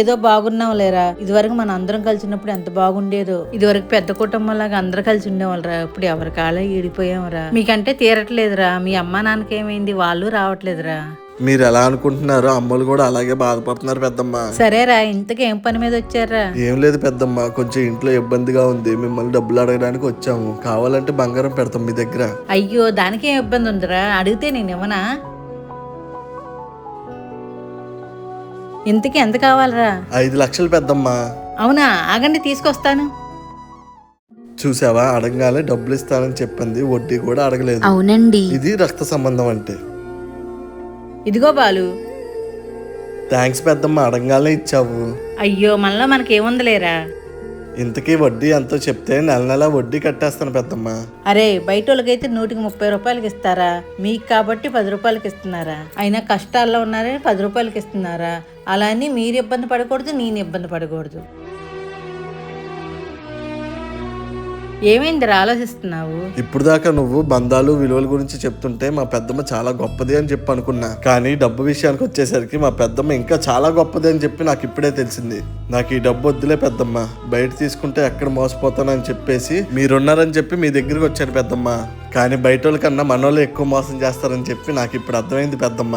ఏదో బాగున్నాం లేరా ఇదివరకు మన అందరం కలిసి ఉన్నప్పుడు ఎంత బాగుండేదో. ఇదివరకు పెద్ద కుటుంబం లాగా అందరూ కలిసి ఉండేవాళ్ళరా. ఇప్పుడు ఎవరి కాలే ఈడిపోయాంరా మీకంటే తీరట్లేదురా. మీ అమ్మా నాన్నకి ఏమైంది? వాళ్ళు రావట్లేదురా. మీరు ఎలా అనుకుంటున్నారో అమ్మలు కూడా అలాగే బాధపడుతున్నారు పెద్దమ్మ. సరేరా ఇంతకీ ఏం పని మీద వచ్చారా? ఏం లేదు పెద్దమ్మ. కొంచెం ఇంట్లో ఇబ్బందిగా ఉంది. మిమ్మల్ని డబ్బులు అడగడానికి వచ్చాము. కావాలంటే బంగారం పెడతాం మీ దగ్గర. అయ్యో దానికి ఏం ఇబ్బంది ఉందిరా? అడిగితే నేను ఇవ్వనా? ఇంతకీ ఎంత కావాలరా? ఐదు లక్షలు పెద్దమ్మ. అవునా? ఆగండి తీసుకొస్తాను. చూసావా? అడగగానే డబ్బులు ఇస్తానని చెప్పింది. వడ్డీ కూడా అడగలేదు. అవునండి. ఇది రక్త సంబంధం అంటే. ఇదిగో బాలు. థ్యాంక్స్ పెద్దమ్మ అడగగానే ఇచ్చావు. అయ్యో మనలో మనకేముందిలేరా? ఇంతకీ వడ్డీ ఎంతో చెప్తే నెల నెల వడ్డీ కట్టేస్తాను పెద్దమ్మ. అరే బయట వాళ్ళకైతే నూటికి ముప్పై రూపాయలకి ఇస్తారా? మీకు కాబట్టి పది రూపాయలకి ఇస్తున్నారా? అయినా కష్టాల్లో ఉన్నారని పది రూపాయలకి ఇస్తున్నారా? అలా అని మీరు ఇబ్బంది పడకూడదు నేను ఇబ్బంది పడకూడదు. ఏమైంది ఆలోచిస్తున్నావు? ఇప్పుడు దాకా నువ్వు బంధాలు విలువల గురించి చెప్తుంటే మా పెద్దమ్మ చాలా గొప్పది అని చెప్పి అనుకున్నా. కానీ డబ్బు విషయానికి వచ్చేసరికి మా పెద్దమ్మ ఇంకా చాలా గొప్పది అని చెప్పి నాకు ఇప్పుడే తెలిసింది. నాకు ఈ డబ్బు వద్దులే పెద్దమ్మ. బయట తీసుకుంటే ఎక్కడ మోసపోతానని చెప్పేసి మీరున్నారని చెప్పి మీ దగ్గరికి వచ్చాను పెద్దమ్మ. కానీ బయట వాళ్ళకన్నా మనోళ్ళు ఎక్కువ మోసం చేస్తారని చెప్పి నాకు ఇప్పుడు అర్థమైంది పెద్దమ్మ.